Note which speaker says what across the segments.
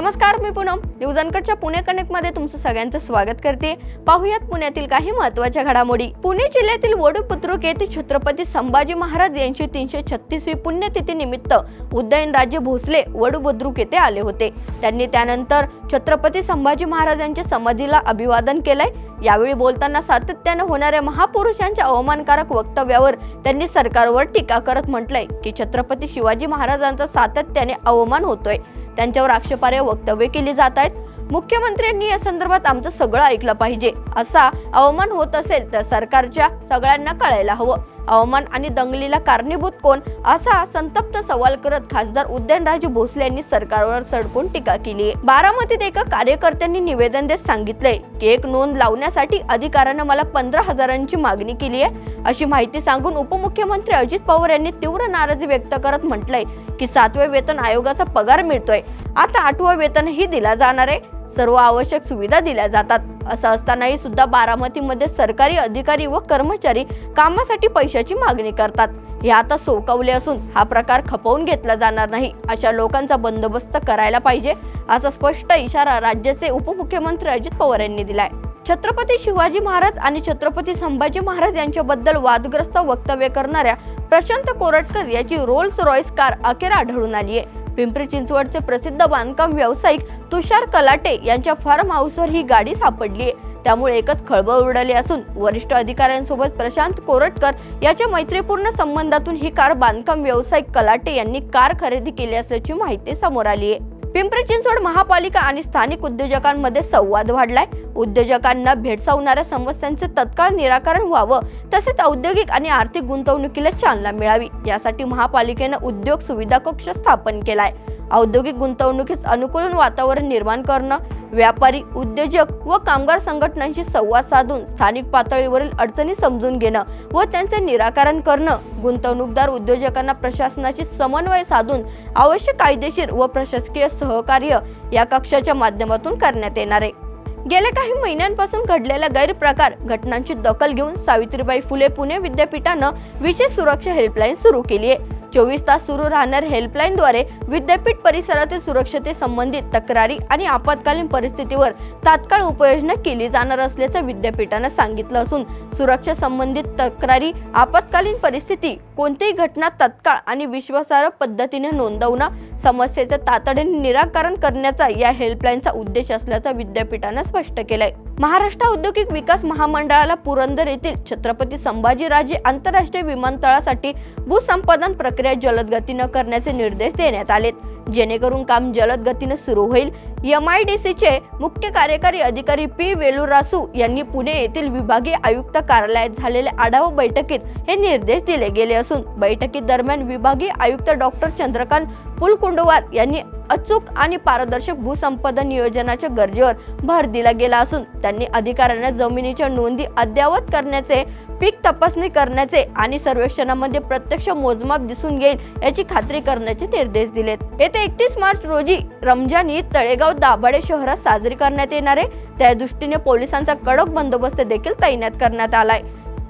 Speaker 1: नमस्कार मी पूनम. न्यूज अनकटच्या पुणे कनेक्टमध्ये तुमचं सगळ्यांचं स्वागत करते. पाहुयात पुण्यातील काही महत्त्वाच्या घडामोडी. पुणे जिल्ह्यातील वडू बुद्रुक येथे छत्रपती संभाजी महाराज यांची तीनशे छत्तीसवी पुण्यतिथी निमित्त उदयनराजे भोसले वडू बुद्रुक येथे आले होते. त्यांनी त्यानंतर छत्रपती संभाजी महाराजांच्या समाधीला अभिवादन केलंय. यावेळी बोलताना सातत्यानं होणाऱ्या महापुरुषांच्या अवमानकारक वक्तव्यावर त्यांनी सरकारवर टीका करत म्हटलंय की छत्रपती शिवाजी महाराजांचा सातत्याने अवमान होतोय. त्यांच्यावर आक्षेपार्ह वक्तव्य केली जात आहेत. मुख्यमंत्र्यांनी या संदर्भात आमचं सगळं ऐकलं पाहिजे. असा अवमान होत असेल तर सरकारच्या सगळ्यांना कळायला हवं. अवमान आणि दंगलीला कारणीभूत कोण? असा संतप्त सवाल करत खासदार उदयनराजे भोसले यांनी सरकारवर सडकून टीका केली. आहे बारामतीत एका कार्यकर्त्यांनी निवेदन देत सांगितलंय की एक नोंद लावण्यासाठी अधिकाऱ्यानं मला पंधरा हजारांची मागणी केली आहे. अशी माहिती सांगून उपमुख्यमंत्री अजित पवार यांनी तीव्र नाराजी व्यक्त करत म्हटलंय की सातव्या वेतन आयोगाचा पगार मिळतोय. आता आठवं वेतनही दिला जाणार आहे. सर्व आवश्यक सुविधा दिल्या जातात. असं असतानाही सुद्धा बारामतीमध्ये सरकारी अधिकारी व कर्मचारी कामासाठी पैशाची मागणी करतात. हे आता सोकावले असून हा प्रकार खपवून घेतला जाणार नाही. अशा लोकांचा बंदोबस्त करायला पाहिजे असा स्पष्ट इशारा राज्याचे उपमुख्यमंत्री अजित पवार यांनी दिलाय. छत्रपती शिवाजी महाराज आणि छत्रपती संभाजी महाराज यांच्याबद्दल वादग्रस्त वक्तव्य करणाऱ्या प्रशांत कोरटकर याची रोल्स रॉयस कार अखेर आढळून आली आहे पिंपरी चिंचवडचे प्रसिद्ध बांधकाम व्यावसायिक तुषार कलाटे यांच्या फार्म हाऊसवर ही गाडी सापडली आहे. त्यामुळे एकच खळबळ उडाली असून वरिष्ठ अधिकाऱ्यांसोबत प्रशांत कोरटकर याच्या मैत्रीपूर्ण संबंधातून ही कार बांधकाम व्यावसायिक कलाटे यांनी कार खरेदी केली असल्याची माहिती समोर आली आहे. पिंपरी चिंचवड महापालिका आणि स्थानिक उद्योजकांमध्ये संवाद वाढलाय. उद्योजकांना भेडसावणाऱ्या समस्यांचे तत्काळ निराकरण व्हावं तसेच औद्योगिक आणि आर्थिक गुंतवणुकीला चालना मिळावी यासाठी महापालिकेनं उद्योग सुविधा कक्ष स्थापन केलाय. औद्योगिक गुंतवणुकीस अनुकूल वातावरण निर्माण करणं व्यापारी उद्योजक व कामगार संघटनांशी संवाद साधून स्थानिक पातळीवरील अडचणी समजून घेणं व त्यांचे निराकरण करणं गुंतवणूकदार उद्योजकांना प्रशासनाशी समन्वय साधून आवश्यक कायदेशीर व प्रशासकीय सहकार्य या कक्षाच्या माध्यमातून करण्यात येणार आहे. गेल्या काही महिन्यांपासून घडलेल्या गैरप्रकार घटनांची दखल घेऊन सावित्रीबाई फुले पुणे विद्यापीठानं विशेष सुरक्षा हेल्पलाईन सुरू केली आहे. चोवीस तास सुरू राहणार हेल्पलाईनद्वारे विद्यापीठ परिसरातील सुरक्षते संबंधित तक्रारी आणि आपत्कालीन परिस्थितीवर तात्काळ उपाययोजना केली जाणार असल्याचं विद्यापीठानं सांगितलं असून सुरक्षा संबंधित तक्रारी आपत्कालीन परिस्थिती कोणतीही घटना तत्काळ आणि विश्वासार्ह पद्धतीने नोंदवणं समस्येचं तातडीने निराकरण करण्याचा या हेल्पलाईनचा उद्देश असल्याचं विद्यापीठानं स्पष्ट केलंय. महाराष्ट्र औद्योगिक विकास महामंडळाला पुरंदर येथील छत्रपती संभाजीराजे आंतरराष्ट्रीय विमानतळासाठी भूसंपादन प्रक्रिया जलद गतीनं करण्याचे निर्देश देण्यात आलेत. जेणेकरून काम जलद गतीने सुरू होईल. एम आय डी सीचे मुख्य कार्यकारी अधिकारी पी वेलुरासू यांनी पुणे येथील विभागीय आयुक्त कार्यालयात झालेल्या आढावा बैठकीत हे निर्देश दिले गेले असून बैठकीत दरम्यान विभागीय आयुक्त डॉक्टर चंद्रकांत पुलकुंडवार यांनी अचूक आणि पारदर्शक भूसंपदा नियोजनाच्या गरजेवर भर दिला गेला असून त्यांनी अधिकाऱ्यांना जमिनीच्या नोंदी अद्ययावत करण्याचे पीक तपासणी करण्याचे आणि सर्वेक्षणामध्ये प्रत्यक्ष मोजमाप दिसून येईल याची खात्री करण्याचे निर्देश दिलेत. येत्या एकतीस मार्च रोजी रमजान ईद तळेगाव दाभाडे शहरात साजरी करण्यात येणार आहे. त्या दृष्टीने पोलिसांचा कडक बंदोबस्त देखील तैनात करण्यात आलाय.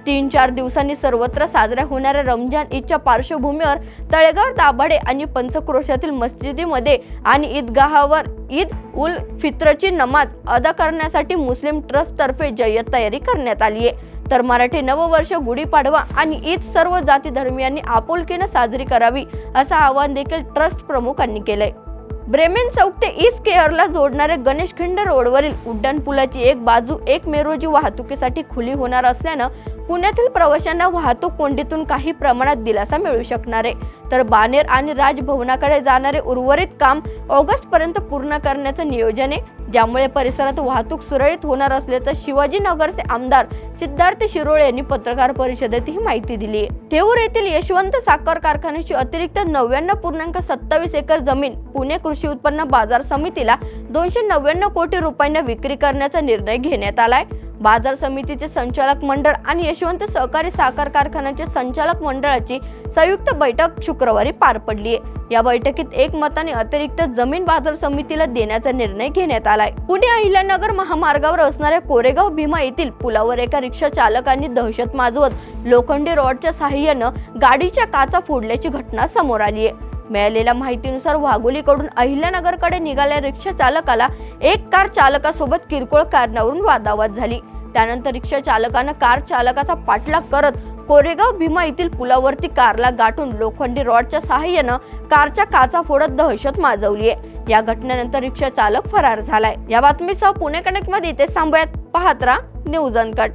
Speaker 1: तीन चार दिवसांनी सर्वत्र साजऱ्या होणाऱ्या रमजान ईदच्या पार्श्वभूमीवर तळेगाव दाभाडे आणि पंचक्रोशातील मस्जिदीमध्ये आणि ईदगाहावर ईद उल फित्रची नमाज अदा करण्यासाठी मुस्लिम ट्रस्टतर्फे जय्यत तयारी करण्यात आली आहे. तर मराठी नववर्ष गुढीपाडवा आणि ईद सर्व जाती धर्मियांनी आपुलकीनं साजरी करावी असं आवाहन देखील ट्रस्ट प्रमुखांनी केलंय. ब्रेमेन चौक ते ईस्ट केअरला जोडणाऱ्या गणेश खिंड रोडवरील उड्डाण पुलाची एक बाजू एक मे रोजी वाहतुकीसाठी खुली होणार असल्यानं पुण्यातील प्रवाशांना वाहतूक कोंडीतून काही प्रमाणात दिलासा मिळू शकणार आहे. तर बानेर आणि राजभवनाकडे जाणारे उर्वरित काम ऑगस्ट पर्यंत पूर्ण करण्याचं नियोजन आहे. ज्यामुळे परिसरात वाहतूक सुरळीत होणार असल्याचं शिवाजीनगरचे आमदार सिद्धार्थ शिरोळे यांनी पत्रकार परिषदेत ही माहिती दिली आहे. थेऊर येथील यशवंत साखर कारखान्याची अतिरिक्त नव्याण्णव पूर्णांक सत्तावीस एकर जमीन पुणे कृषी उत्पन्न बाजार समितीला दोनशे नव्याण्णव कोटी रुपयांना विक्री करण्याचा निर्णय घेण्यात आलाय. बाजार समितीचे संचालक मंडळ आणि यशवंत सहकारी साखर कारखान्याचे संचालक मंडळाची संयुक्त बैठक शुक्रवारी पार पडली आहे या बैठकीत एकमताने अतिरिक्त जमीन बाजार समितीला देण्याचा निर्णय घेण्यात आलाय. पुणे अहिल्यानगर महामार्गावर असणाऱ्या कोरेगाव भीमा येथील पुलावर एका रिक्षा चालकांनी दहशत माजवत लोखंडी रॉडच्या सहाय्यानं गाडीच्या काचा फोडल्याची घटना समोर आली आहे मिळालेल्या माहितीनुसार वाघोलीकडून अहिल्यानगरकडे निघाल्या रिक्षा चालकाला एक कार चालकासोबत किरकोळ कारणावरून वादावाद झाली. त्यानंतर रिक्षा चालकानं कार चालकाचा पाठलाग करत कोरेगाव भीमा येथील पुलावरती कारला गाठून लोखंडी रॉडच्या सहाय्यानं कारच्या काचा फोडत दहशत माजवली आहे. या घटनेनंतर रिक्षा चालक फरार झालाय. या बातमीसह पुणे कनेक्टमध्ये इथे थांबूयात. पाहत राहा न्यूज अनकट.